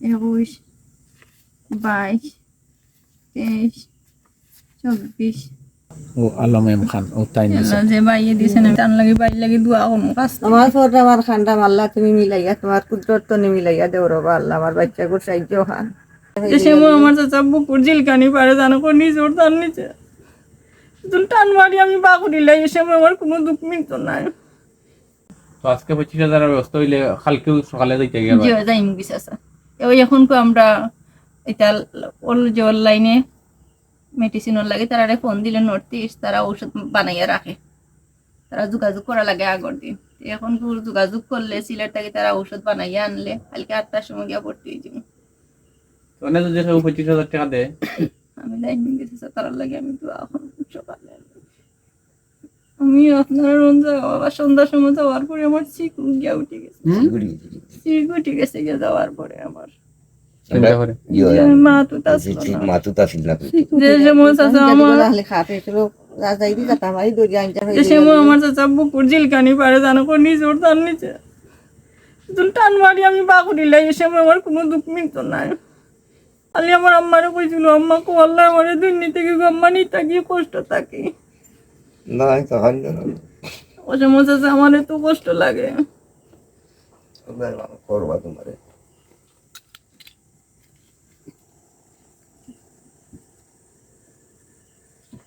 একুশ বাইশ তেইশ চব্বিশ। ও আলম এম খান ও তাই যে বাইয়ে দিছেন আমি তার লাগি বাইর লাগি দোয়া করব কাজ আমার আমার মাল্লা তুমি মিলাইয়া তোমার কুদরত তো মিলাইয়া দেও রবা আল্লাহ আমার বাচ্চা গুলো সাহায্য খান মো আমার চাচা বুকুর জিলকানি পারে জানো কোন তার নিচে। তুমি টান মারি আমি বাকুড়ি লাই এসে আমার কোনো দুঃখ মিলত নাই তো আজকে পঁচিশ ব্যবস্থা হইলে কালকেও সকালে যাইতে গিয়ে জি যাই মুগিস আছে এবার এখন কো আমরা এটা যে অনলাইনে মেডিসিনের লাগে তারা ফোন দিলে নর্থ ইস্ট তারা ঔষধ বানাইয়া রাখে। তারা যোগাযোগ করা লাগে আগর দিন। এখন যোগাযোগ করলে সিলেট থেকে তারা ঔষধ বানাইয়া আনলে কালকে আটটার সময় গিয়া ভর্তি হয়ে যাব। পঁচিশ হাজার টাকা দেয়। আমি লাইন গেছি তার লাগে আমি তো এখন সকালে আমি আপনার রঞ্জা বাবা সন্ধ্যার সময় যাওয়ার পরে আমার চিকু গিয়া উঠে গেছে। চিকু উঠে গেছে। গিয়ে যাওয়ার পরে আমার। চিন্তা করে যে মা তো আসলো না। মাতুতা ফিল্লা যে সময় চাচা আমার চাচা বুকুর জিলকানি পারে জানো কোন নিচে তার নিচে টান মারি আমি বাকুড়ি লাই এ আমার কোনো দুঃখ মিলত নাই। খালি আমার আম্মারে কইছিল আম্মা কো আল্লাহ আমার দুর্নীতি থেকে আম্মা নিতে গিয়ে কষ্ট থাকে না তখন ও সময় চাচা আমার এত কষ্ট লাগে। করবা তোমারে।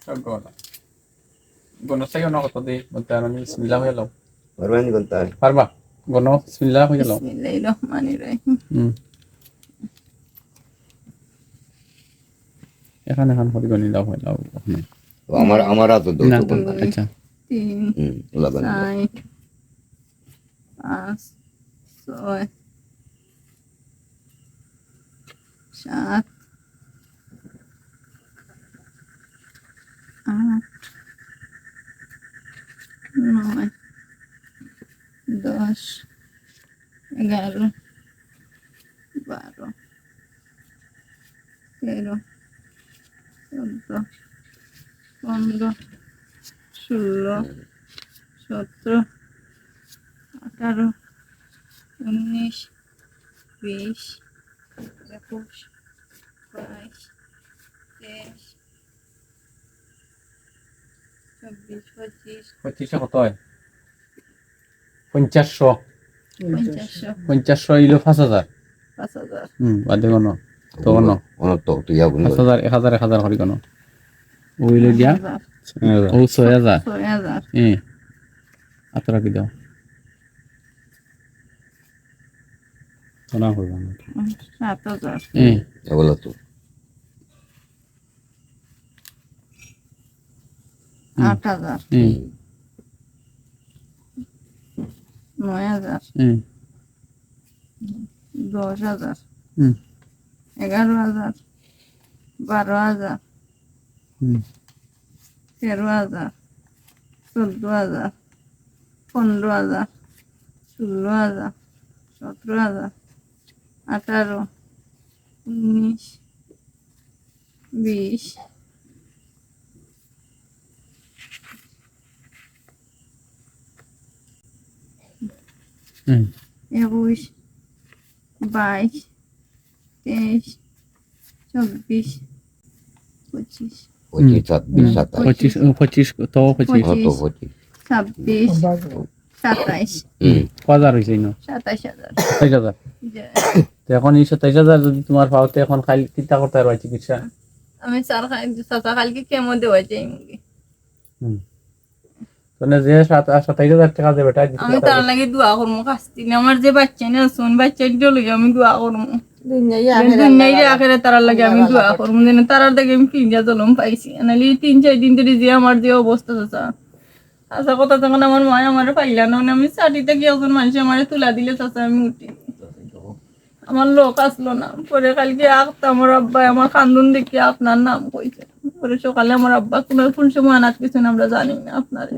না এখানে এখন হরি গণি দাও হয়ে। যাও আমার আমার তো দৌড় আচ্ছা। তিন হুম লাগান। পাঁচ ছয় সাত আট নয় দশ এগারো বারো তেরো চোদ্দ পনেরো ষোলো সতেরো আঠারো উনিশ বিশ একুশ বাইশ তেইশ চব্বিশ পঁচিশ পঁচিশে কত হয়? পঞ্চাশশো। পঞ্চাশশো। ইলো পাঁচ হাজার। পাঁচ হাজার। হুম বাদে গণ তো গণ অনেক তো তুই যাব পাঁচ হাজার এক হাজার এক হাজার হরি গণ ওইলো দিয়া হাজার, ও ছয় হাজার এ আত রাখি দাও শোনা করব না সাত হাজার এ এগুলো তো আট হাজার নয় হাজার দশ হাজার এগারো হাজার বারো হাজার তেরো হাজার চোদ্দ হাজার পনেরো হাজার ষোলো হাজার সতেরো হাজার আঠারো উনিশ বিশ হুম একুশ বাইশ তেইশ চব্বিশ পঁচিশ পঁচিশ ছাব্বিশ সাতাশ। পঁচিশ ও পঁচিশ তো পঁচিশ। কত পঁচিশ। ছাব্বিশ সাতাইশ হাজার হয়েছে সাতাইশ হাজার। সাতাইশ হাজার? তো এখন এই সাতাইশ হাজার যদি তোমার পাওতে এখন খালি চিন্তা করতে পারবা চিকিৎসা। আমি স্যার কেমন দেওয়া যায় হুম। মানে যে সাত সাতাইশ হাজার টাকা দেবে আমি তার লাগে দোয়া করব থেকে আমার যে বাচ্চা না শোন বাচ্চা লই আমি দোয়া করব তারার লাগে আমি দোয়া করব। তারার দেখে আমি ফিরিয়া জলম পাইছি। নাহলে তিন চার দিন ধরে যে আমার যে অবস্থা চাচা। আশা কথা তখন আমার মা আমার পাইলা না। আমি চাটিতে গিয়ে একজন মানুষ আমার তুলা দিলে চাচা আমি উঠি। আমার লোক আসলো না। পরে কালকে আঁকতে আমার আব্বা আমার কান্দুন দেখে আপনার নাম কইছে। পরে সকালে আমার আব্বা কোনো কোন সময় আনাজ কিছু আমরা জানি না আপনারে।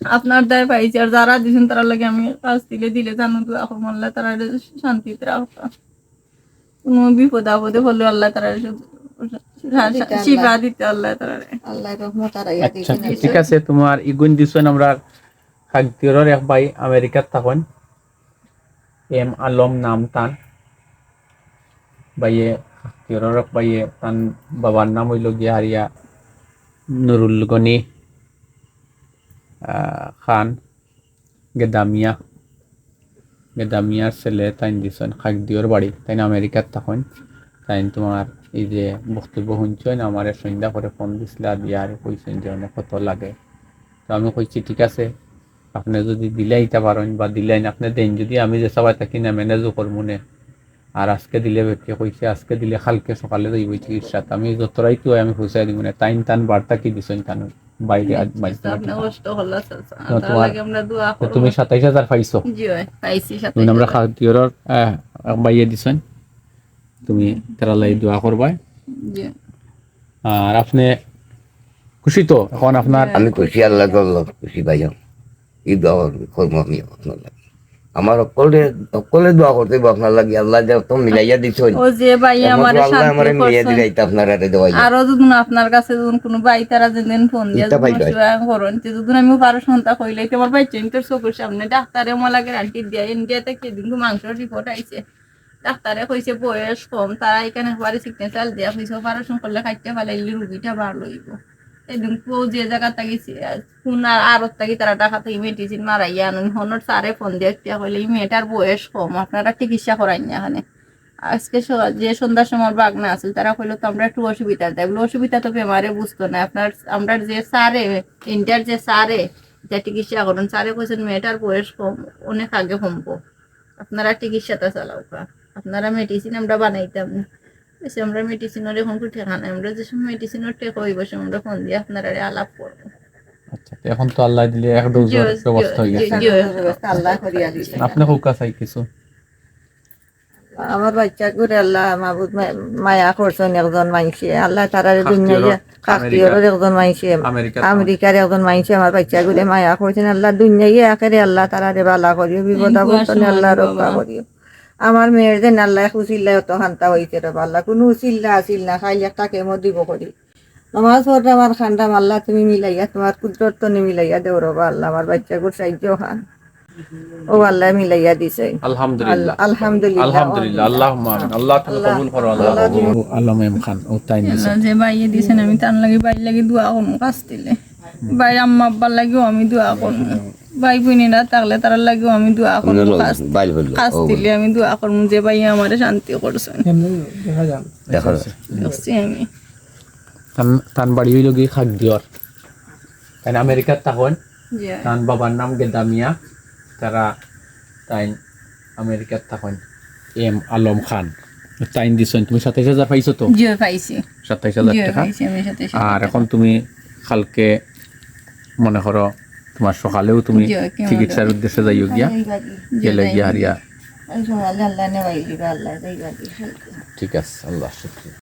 আপনার দায় পাইছি আর যারা দিছেন তারা লাগে আমি কাজ দিলে দিলে জানো তো এখন আল্লাহ তারা শান্তিতে রাখতা কোনো বিপদ আপদে হলে আল্লাহ তারা শিবা দিতে আল্লাহ তারা আল্লাহ রহমত আর আচ্ছা ঠিক আছে তোমার ইগুন দিছেন আমরা খাদ্যর এক ভাই আমেরিকাত থাকেন এম আলম নাম তান বাইয়ে তিররক বাইয়ে তান বাবার নাম হইল গিয়া হারিয়া নুরুল গনি আহ, খান, গেদামিয়া গেদামিয়ার ছেলে তাইন দিছেন খাকদিওর বাড়ি। তাই আমেরিকার তখন। তাই তোমার এই যে বক্তব্য শুনছেন আমার সন্ধ্যা করে ফোন দিছিল দিয়া আর কইছেন যে অনেক কত লাগে। তো আমি কইছি, ঠিক আছে, আপনি যদি দিলাই তা পারেন বা দিলেন আপনি দেন। যদি আমি যে সবাই থাকি না, ম্যানেজও করব না। আর আজকে দিলে ব্যক্তি কইছে, আজকে দিলে কালকে সকালে যাইব চিকিৎসাত। আমি যতরাই তো আমি ফুসাই দিব না। টাইম টান বার্তা কি দিছেন কেন বাইরে তুমি সাতাইশ হাজার পাইছো। আমরা খাদ্যর বাইয়ে দিছেন। তুমি তারা লাই দোয়া করবাই। জি। আর আপনি খুশি তো? এখন আপনার আমি খুশি আল্লাহ খুশি ভাই ঈদ দোয়া করব আমি আপনার লাগে। আমার অকলে অকলে দোয়া করতে আপনার লাগে। আল্লাহ যে তো মিলাইয়া দিছেন। ও যে ভাই আমার আল্লাহ আমার মিলাইয়া আপনার হাতে দেওয়াই আরও যদি আপনার কাছে যখন কোনো বাই তারা যেদিন ফোন দিয়ে। করুন যদি আমি পারো সন্তা কইলে তোমার বাচ্চা তোর চোখের সামনে ডাক্তারে মলাকে আন্টি দিয়া। ইন্ডিয়াতে কেদিন মাংস রিপোর্ট আইছে। ডাক্তারে কইছে বয়স কম তারা এখানে একবারে সিগনেচার দিয়া। কইছে অপারেশন করলে খাইতে পালাইলে রুগীটা বার লইব কেউ যে জায়গা থাকি কোন আর থাকি তারা টাকা থেকে মেডিসিন মারাইয়া আনুন। হনর সারে ফোন দিয়ে একটা এই মেয়েটার বয়স কম, আপনারা চিকিৎসা করাই না এখানে। আজকে যে সন্ধ্যার সময় বাগনা আছিল তারা কইলো, তো আমরা একটু অসুবিধা। দেয় অসুবিধা তো বেমারে বুঝতো না। আপনার, আমরা যে সারে ইন্ডিয়ার যে সারে যা চিকিৎসা করুন। সারে কইছেন, মেয়েটার বয়স কম, অনেক আগে কমবো। আপনারা চিকিৎসাটা চালাও আপনারা মেডিসিন আমরা বানাইতাম না। আমরা মেডিসিনের এখন আমরা যে সময় মেডিসিনের টেক হইব সে আমরা ফোন দিয়ে আপনারা আলাপ করব। আচ্ছা এখন তো আল্লাহ দিলে এক ডোজের জি, ব্যবস্থা হয়ে গেছে। আল্লাহ করিয়া দিছে। আপনি হুকা চাই কিছু? আমার বাচ্চা করে আল্লাহ মাহবুদ মায়া করছেন একজন মাইসে আল্লাহ তারা দুনিয়া কাকতিয়রের একজন মাইসে আমেরিকা আমেরিকার একজন মাইসে আমার বাচ্চা করে মায়া করছেন। আল্লাহ দুনিয়ায় আখেরে আল্লাহ তারা রে বালা করিও বিপদ আপদ আল্লাহ রক্ষা করিও। আমার মেয়ের যে আল্লাহ উচিল্লা অত শান্তা হয়েছে রে আল্লাহ কোনো উচিল্লা আসিল না খাইলে একটা কেমো দিব করি। নমাজ পড়তে আমার খান্ডা আল্লাহ তুমি মিলাইয়া তোমার কুদরত তো মিলাইয়া দেও রবা আল্লাহ আমার বাচ্চা করে সাহায্য খান ও আল্লাহ মিলাইয়া দিছে। আলহামদুলিল্লাহ। আলহামদুলিল্লাহ আলহামদুলিল্লাহ আল্লাহ আল্লাহ। কবুল করো আল্লাহ আল্লাহ মেম খান ও তাই নিছে যে বাইয়ে দিছেন আমি তার লাগি বাই লাগি দোয়া করব কাজ দিলে। বাই আম্মা আব্বার লাগিও আমি দোয়া করব ভাই বোনেরা থাকলে তার লাগিও আমি দোয়া করব কাজ দিলে আমি দোয়া করব যে ভাই আমার শান্তি করছেন। দেখো দেখছি আমি। তান বাড়ি হইল গিয়ে খাদ্যর তাই আমেরিকার তখন তান বাবার নাম গেদামিয়া তারা তাই আমেরিকার তখন এম আলম খান। তাইন দিছেন। তুমি সাতাইশ হাজার পাইছো তো? জিও পাইছি। সাতাইশ হাজার টাকা। আর এখন তুমি কালকে মনে করো তোমার সকালেও তুমি চিকিৎসার উদ্দেশ্যে যাইও গিয়া। গেলে গিয়া হারিয়া। ঠিক আছে আল্লাহ শুক্রিয়া।